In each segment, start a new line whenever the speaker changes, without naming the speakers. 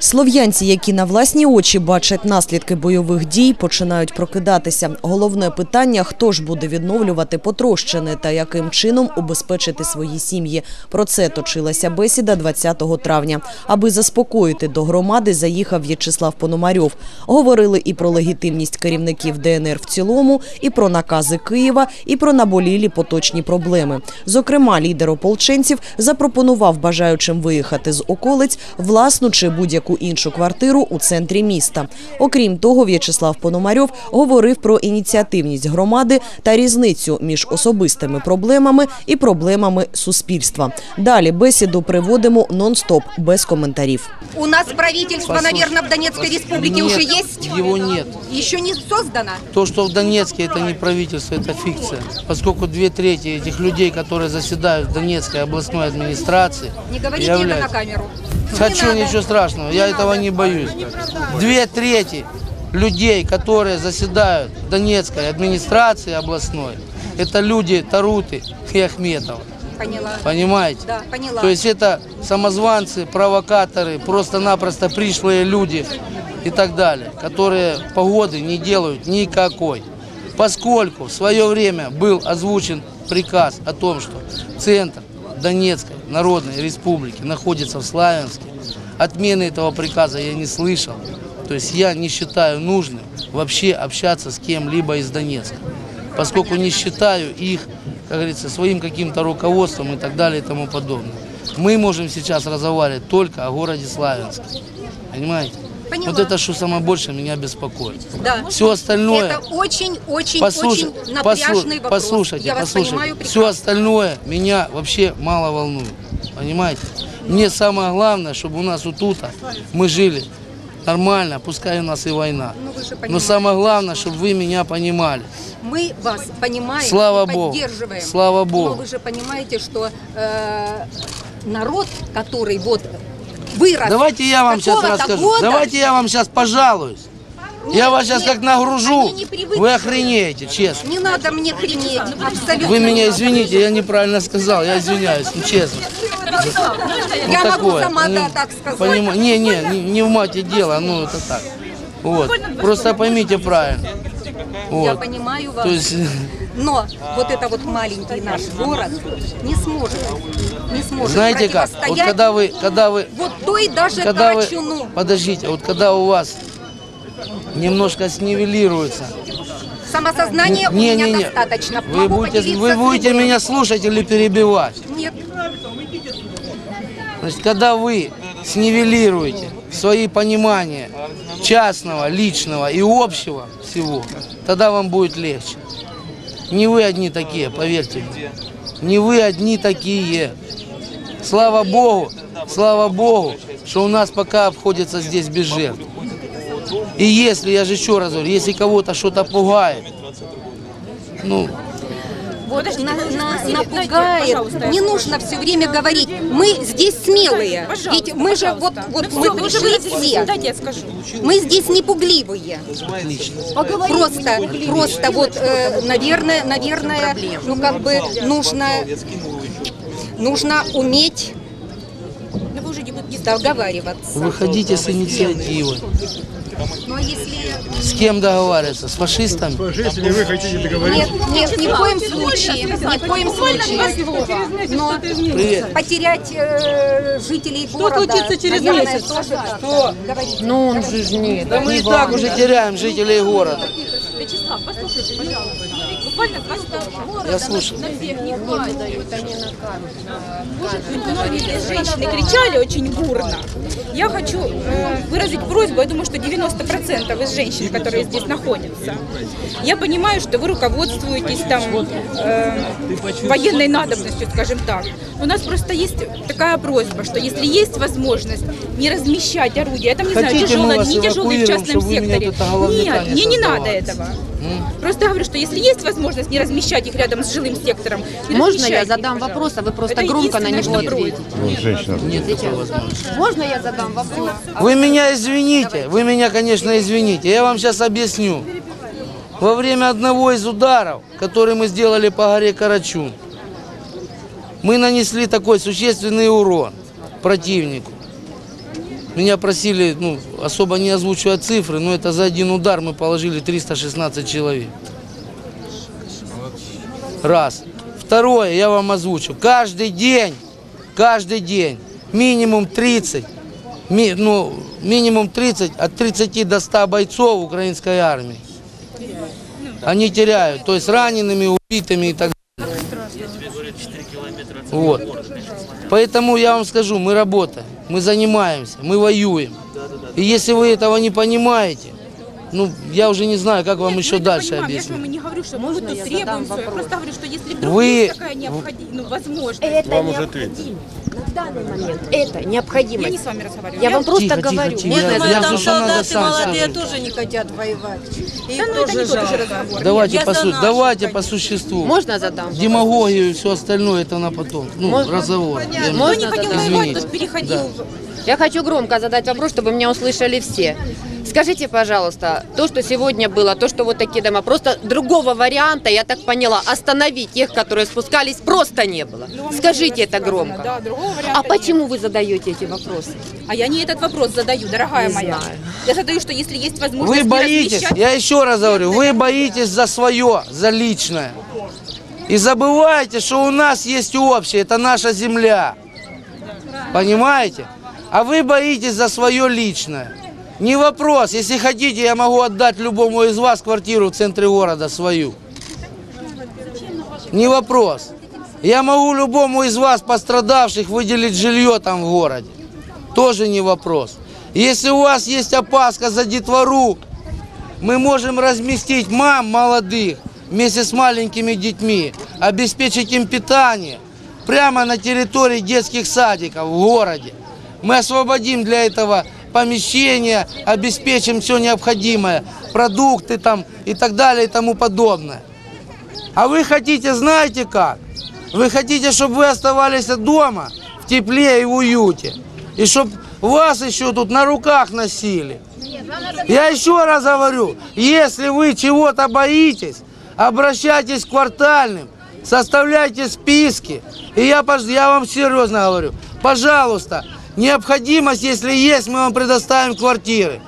Слов'янці, які на власні очі бачать наслідки бойових дій, починають прокидатися. Головне питання – хто ж буде відновлювати потрощене та яким чином убезпечити свої сім'ї. Про це точилася бесіда 20 травня. Аби заспокоїти до громади, заїхав В'ячеслав Пономарьов. Говорили і про легітимність керівників ДНР в цілому, і про накази Києва, і про наболілі поточні проблеми. Зокрема, лідер ополченців запропонував бажаючим виїхати з околиць власну чи будь-яку іншу квартиру у центрі міста. Окрім того, В'ячеслав Пономарьов говорив про ініціативність громади та різницю між особистими проблемами і проблемами суспільства. Далі бесіду приводимо нон-стоп без коментарів.
У нас правительство,
Послушай,
наверное, в Донецкой республике
Нет,
уже есть?
Его нет.
Еще не создано?
То, что в Донецке это не правительство, это фикция. Поскольку две трети этих людей, которые заседают в Донецкой областной администрации,
Не говорите это на камеру.
Хочу, ничего страшного, я этого не боюсь. Две трети людей, которые заседают в Донецкой администрации областной, это люди Таруты и Ахметова.
Поняла.
Понимаете?
Да, поняла.
То есть это самозванцы, провокаторы, просто-напросто пришлые люди и так далее, которые погоды не делают никакой. Поскольку в свое время был озвучен приказ о том, что центр Донецкой Народной Республики находится в Славянске, отмены этого приказа я не слышал. То есть я не считаю нужным вообще общаться с кем-либо из Донецка, поскольку не считаю их, как говорится, своим каким-то руководством и так далее и тому подобное. Мы можем сейчас разговаривать только о городе Славянске. Понимаете?
Поняла.
Вот это что самое больше меня беспокоит.
Да.
Все остальное...
Это очень-очень-очень
Послушай-
напряжный
послу-
вопрос.
Послушайте,
Я вас
послушайте.
понимаю
Все остальное меня вообще мало волнует. Понимаете? Мне самое главное, чтобы у нас вот тут мы жили нормально, пускай у нас и война.
Ну,
Но самое главное, чтобы вы меня понимали.
Мы вас понимаем
Слава
и
Богу.
поддерживаем.
Слава
Но
Богу.
вы же понимаете, что э, народ, который вот вырос
Давайте я вам сейчас расскажу.
года,
Давайте я вам сейчас пожалуюсь. Я вас сейчас
нет,
как нагружу, вы охренеете, честно.
Не надо мне хренеть, абсолютно.
Вы меня извините, я неправильно сказал, я извиняюсь, ну, честно.
Я
Ну,
могу
такое.
сама
Ну,
да, так сказать.
понима- Не, не, не, не в мате дело, ну это так. Вот. Просто поймите правильно.
Я
Вот.
понимаю вас.
То есть,
Но вот это вот маленький наш город не сможет, не сможет
знаете как? Вот когда вы, когда вы,
вот той даже
когда вы,
Карачуну.
подождите, вот когда у вас немножко снивелируется.
Самосознания у
Не,
меня
не, не.
достаточно.
Вы
Могу
будете, вы будете меня слушать или перебивать?
Нет,
Значит, когда вы снивелируете свои понимания частного, личного и общего всего, тогда вам будет легче. Не вы одни такие, поверьте. Не вы одни такие. Слава Богу, слава Богу, что у нас пока обходится здесь без жертв. И если, я же еще раз говорю, если кого-то что-то пугает, ну,
вот на- на- напугает. Не нужно все время говорить. Мы здесь смелые. Ведь мы же вот, вот мы пришли все.
Дайте я скажу.
Мы здесь не пугливые. Просто, просто вот, э, наверное, наверное, ну как бы нужно, нужно уметь договариваться.
Выходите с инициативой.
Но если
С кем договариваться? С фашистами?
Если вы хотите договориться,
нет, нет, ни в коем случае, ни в коем случае. Но
Привет.
потерять э, жителей города,
случится через
наверное,
месяц?
тоже. Говорите.
Ну, он же ж не...
Да мы и так уже теряем жителей города.
Вячеслав, послушайте, пожалуйста. Буквально два слова.
Я слушаю.
На всех не хватает. Может многие женщины кричали очень бурно. Я хочу э, выразить просьбу, я думаю, что 90% из женщин, которые здесь находятся. Я понимаю, что вы руководствуетесь там э, военной надобностью, скажем так. У нас просто есть такая просьба, что если есть возможность не размещать орудия, я там не знаю,
Хотите,
тяжелые,
вас
не тяжелые в частном секторе. Нет,
не
мне не надо этого. Просто говорю, что если есть возможность не размещать их рядом с жилым сектором, не
Можно
размещайте
я
их,
задам
пожалуйста.
вопрос, а вы просто
Это
громко на
единственное,
него
что
ответите?
просьба.
Нет такой возможности.
Можно я задам вопрос?
Вы меня извините, вы меня, конечно, извините. Я вам сейчас объясню. Во время одного из ударов, который мы сделали по горе Карачун, мы нанесли такой существенный урон противнику. Меня просили, ну, особо не озвучивать цифры, но это за один удар мы положили 316 человек. Раз. Второе, я вам озвучу. Каждый день, каждый день минимум 30, ми- ну, минимум 30, от 30 до 100 бойцов украинской армии. Они теряют, то есть ранеными, убитыми и так далее. Вот. Поэтому я вам скажу, мы работаем, мы занимаемся, мы воюем. И если вы этого не понимаете, ну, я уже не знаю, как вам
Нет,
еще
ну,
дальше объяснить.
Не говорю, что мы тут требуем все. Я просто говорю, что если вдруг
Вы-
есть такая необходимость, ну, возможность.
Это
Вам уже
необходимо. На данный момент это
Я не
необходимость.
с вами разговариваю.
Я вам просто
Тихо, тихо,
говорю.
тихо.
Можно
Я-
я
я
солдаты молодые
сам.
тоже не хотят воевать. Их
Да, ну, это
тоже
не тот же
жалко.
разговор.
Давайте,
Я
по, су- давайте по существу.
Можно задам?
Демагогию и все остальное это на потом. Ну,
Можно?
разговор. Я-
Кто не
Можно
хотел воевать, тот переходил. в-
Я хочу громко задать вопрос, чтобы меня услышали все. Скажите, пожалуйста, то, что сегодня было, то, что вот такие дома, просто другого варианта, я так поняла, остановить тех, которые спускались, просто не было.
Ну,
Скажите это громко.
Да, другого варианта
А
нет.
почему вы задаете эти вопросы?
А я не этот вопрос задаю, дорогая
Не
моя.
знаю.
Я задаю, что если есть возможность
Вы боитесь,
размещать-
я еще раз говорю, вы боитесь за свое, за личное. И забывайте, что у нас есть общее, это наша земля. Понимаете? А вы боитесь за свое личное. Не вопрос, если хотите, я могу отдать любому из вас квартиру в центре города свою. Не вопрос. Я могу любому из вас, пострадавших, выделить жилье там в городе. Тоже не вопрос. Если у вас есть опаска за детвору, мы можем разместить мам молодых вместе с маленькими детьми, обеспечить им питание прямо на территории детских садиков в городе. Мы освободим для этого помещения, обеспечим все необходимое, продукты там и так далее и тому подобное. А вы хотите, знаете как? Вы хотите, чтобы вы оставались дома в тепле и в уюте. И чтобы вас еще тут на руках носили. Я еще раз говорю, если вы чего-то боитесь, обращайтесь к квартальным, составляйте списки. И я, я вам серьезно говорю, пожалуйста, необходимость, если есть, мы вам предоставим квартиры.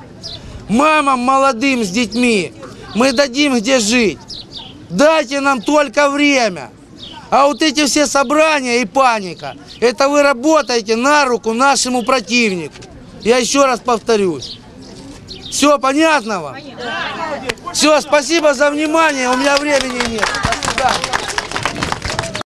Мамам молодым с детьми мы дадим где жить. Дайте нам только время. А вот эти все собрания и паника, это вы работаете на руку нашему противнику. Я еще раз повторюсь. Все понятно вам? Все, спасибо за внимание, у меня времени нет. До свидания.